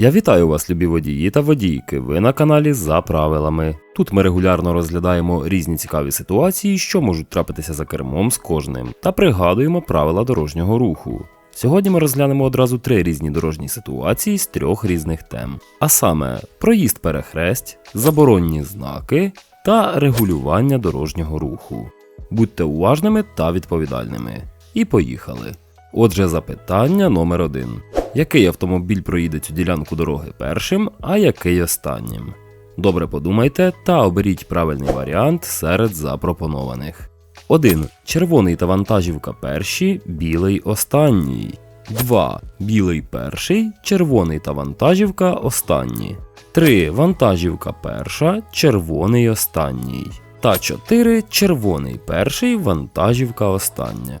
Я вітаю вас, любі водії та водійки. Ви на каналі за правилами. Тут ми регулярно розглядаємо різні цікаві ситуації, що можуть трапитися за кермом з кожним, та пригадуємо правила дорожнього руху. Сьогодні ми розглянемо одразу три різні дорожні ситуації з трьох різних тем: а саме проїзд перехресть, заборонні знаки та регулювання дорожнього руху. Будьте уважними та відповідальними. І поїхали. Отже, запитання номер один. Який автомобіль проїде цю ділянку дороги першим, а який останнім? Добре подумайте та оберіть правильний варіант серед запропонованих. 1. Червоний та вантажівка перші, білий останній. 2. Білий перший, червоний та вантажівка останні. 3. Вантажівка перша, червоний останній. Та 4. Червоний перший, вантажівка остання.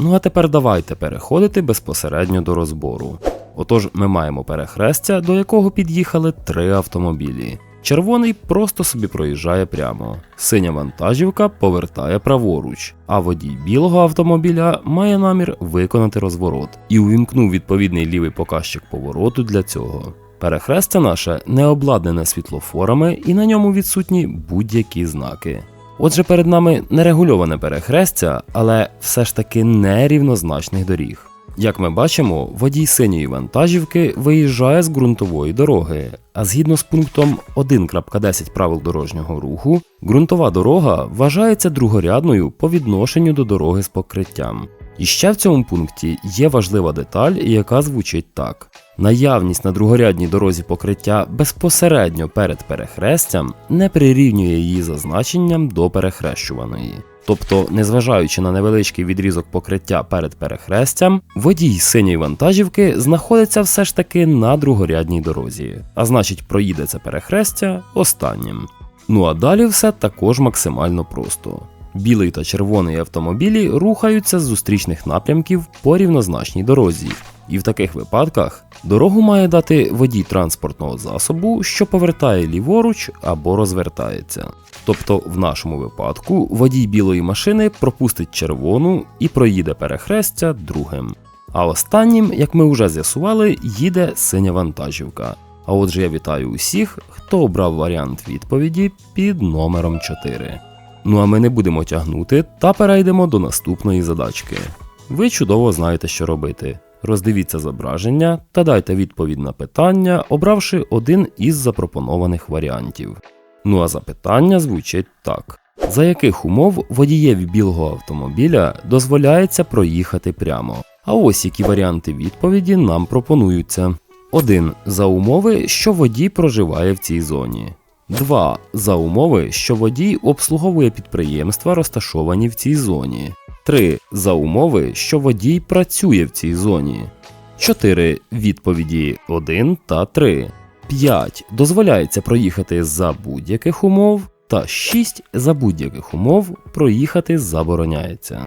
Ну а тепер давайте переходити безпосередньо до розбору. Отож, ми маємо перехрестя, до якого під'їхали три автомобілі. Червоний просто собі проїжджає прямо, синя вантажівка повертає праворуч, а водій білого автомобіля має намір виконати розворот і увімкнув відповідний лівий показчик повороту для цього. Перехрестя наше не обладнане світлофорами і на ньому відсутні будь-які знаки. Отже, перед нами нерегульоване перехрестя, але все ж таки нерівнозначних доріг. Як ми бачимо, водій синьої вантажівки виїжджає з ґрунтової дороги, а згідно з пунктом 1.10 правил дорожнього руху, ґрунтова дорога вважається другорядною по відношенню до дороги з покриттям. І ще в цьому пункті є важлива деталь, яка звучить так: наявність на другорядній дорозі покриття безпосередньо перед перехрестям не прирівнює її за значенням до перехрещуваної. Тобто, незважаючи на невеличкий відрізок покриття перед перехрестям, водій синьої вантажівки знаходиться все ж таки на другорядній дорозі, а значить проїде це перехрестя останнім. Ну а далі все також максимально просто. Білий та червоний автомобілі рухаються з зустрічних напрямків по рівнозначній дорозі, і в таких випадках дорогу має дати водій транспортного засобу, що повертає ліворуч або розвертається. Тобто, в нашому випадку водій білої машини пропустить червону і проїде перехрестя другим. А останнім, як ми вже з'ясували, їде синя вантажівка. А отже, я вітаю усіх, хто обрав варіант відповіді під номером 4. Ну а ми не будемо тягнути та перейдемо до наступної задачки. Ви чудово знаєте, що робити. Роздивіться зображення та дайте відповідь на питання, обравши один із запропонованих варіантів. Ну а запитання звучить так: за яких умов водієві білого автомобіля дозволяється проїхати прямо? А ось які варіанти відповіді нам пропонуються. 1. За умови, що водій проживає в цій зоні. 2. За умови, що водій обслуговує підприємства, розташовані в цій зоні. 3. За умови, що водій працює в цій зоні. 4. Відповіді 1 та 3. 5. Дозволяється проїхати за будь-яких умов. Та 6. За будь-яких умов проїхати забороняється.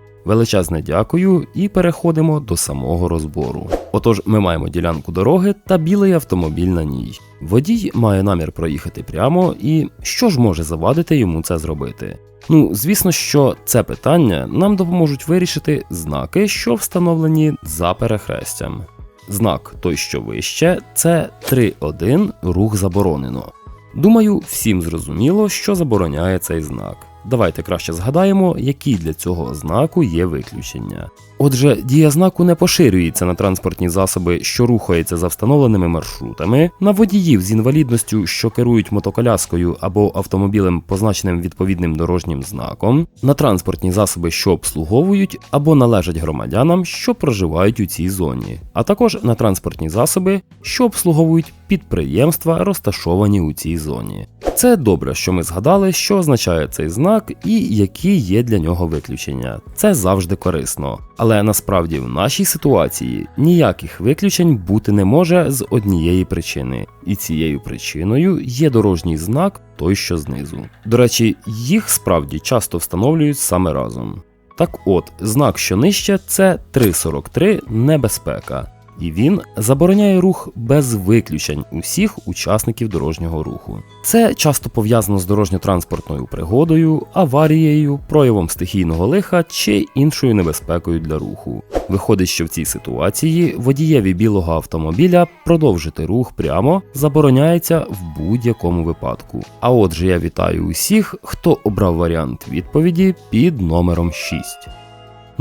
Величезне дякую і переходимо до самого розбору. Отож, ми маємо ділянку дороги та білий автомобіль на ній. Водій має намір проїхати прямо, і що ж може завадити йому це зробити? Ну, звісно, що це питання нам допоможуть вирішити знаки, що встановлені за перехрестям. Знак той, що вище, це 3.1 рух заборонено. Думаю, всім зрозуміло, що забороняє цей знак. Давайте краще згадаємо, які для цього знаку є виключення. Отже, дія знаку не поширюється на транспортні засоби, що рухаються за встановленими маршрутами, на водіїв з інвалідністю, що керують мотоколяскою або автомобілем, позначеним відповідним дорожнім знаком, на транспортні засоби, що обслуговують або належать громадянам, що проживають у цій зоні, а також на транспортні засоби, що обслуговують підприємства, розташовані у цій зоні. Це добре, що ми згадали, що означає цей знак і які є для нього виключення. Це завжди корисно. Але насправді в нашій ситуації ніяких виключень бути не може з однієї причини, і цією причиною є дорожній знак той, що знизу. До речі, їх справді часто встановлюють саме разом. Так от, знак, що нижче, це 343 небезпека і він забороняє рух без виключень усіх учасників дорожнього руху. Це часто пов'язано з дорожньо-транспортною пригодою, аварією, проявом стихійного лиха чи іншою небезпекою для руху. Виходить, що в цій ситуації водієві білого автомобіля продовжити рух прямо забороняється в будь-якому випадку. А отже, я вітаю усіх, хто обрав варіант відповіді під номером 6.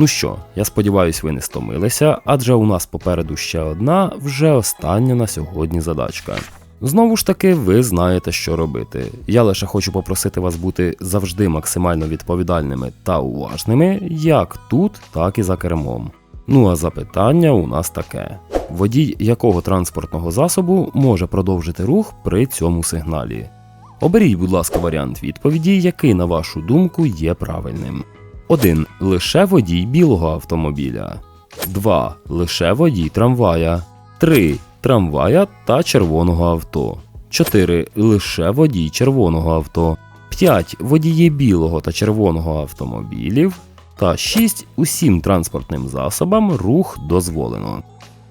Ну що, я сподіваюся, ви не стомилися, адже у нас попереду ще одна, вже остання на сьогодні задачка. Знову ж таки, ви знаєте, що робити. Я лише хочу попросити вас бути завжди максимально відповідальними та уважними, як тут, так і за кермом. Ну а запитання у нас таке: водій якого транспортного засобу може продовжити рух при цьому сигналі? Оберіть, будь ласка, варіант відповіді, який, на вашу думку, є правильним. 1. Лише водій білого автомобіля. 2. Лише водій трамвая. 3. Трамвая та червоного авто. 4. Лише водій червоного авто. 5. Водії білого та червоного автомобілів. Та 6. Усім транспортним засобам рух дозволено.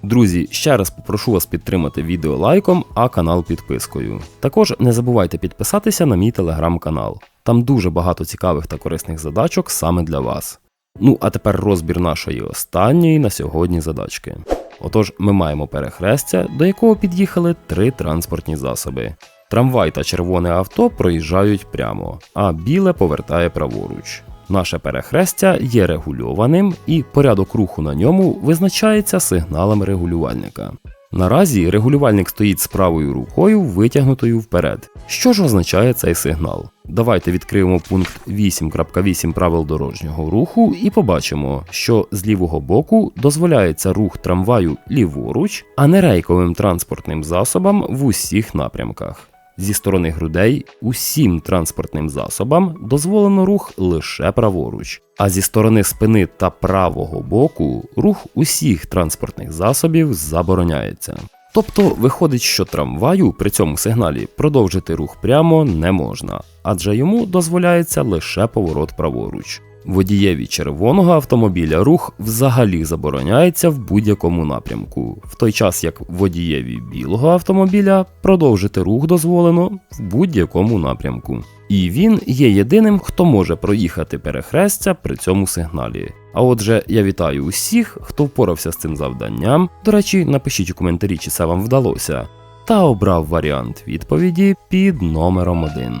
Друзі, ще раз попрошу вас підтримати відео лайком, а канал підпискою. Також не забувайте підписатися на мій телеграм-канал. Там дуже багато цікавих та корисних задачок саме для вас. Ну а тепер розбір нашої останньої на сьогодні задачки. Отож, ми маємо перехрестя, до якого під'їхали три транспортні засоби. Трамвай та червоне авто проїжджають прямо, а біле повертає праворуч. Наше перехрестя є регульованим і порядок руху на ньому визначається сигналами регулювальника. Наразі регулювальник стоїть з правою рукою витягнутою вперед. Що ж означає цей сигнал? Давайте відкриємо пункт 8.8 правил дорожнього руху і побачимо, що з лівого боку дозволяється рух трамваю ліворуч, а не рейковим транспортним засобам в усіх напрямках. Зі сторони грудей усім транспортним засобам дозволено рух лише праворуч, а зі сторони спини та правого боку рух усіх транспортних засобів забороняється. Тобто виходить, що трамваю при цьому сигналі продовжити рух прямо не можна, адже йому дозволяється лише поворот праворуч. Водієві червоного автомобіля рух взагалі забороняється в будь-якому напрямку, в той час як водієві білого автомобіля продовжити рух дозволено в будь-якому напрямку. І він є єдиним, хто може проїхати перехрестя при цьому сигналі. А отже, я вітаю усіх, хто впорався з цим завданням. До речі, напишіть у коментарі, чи це вам вдалося, та обрав варіант відповіді під номером 1.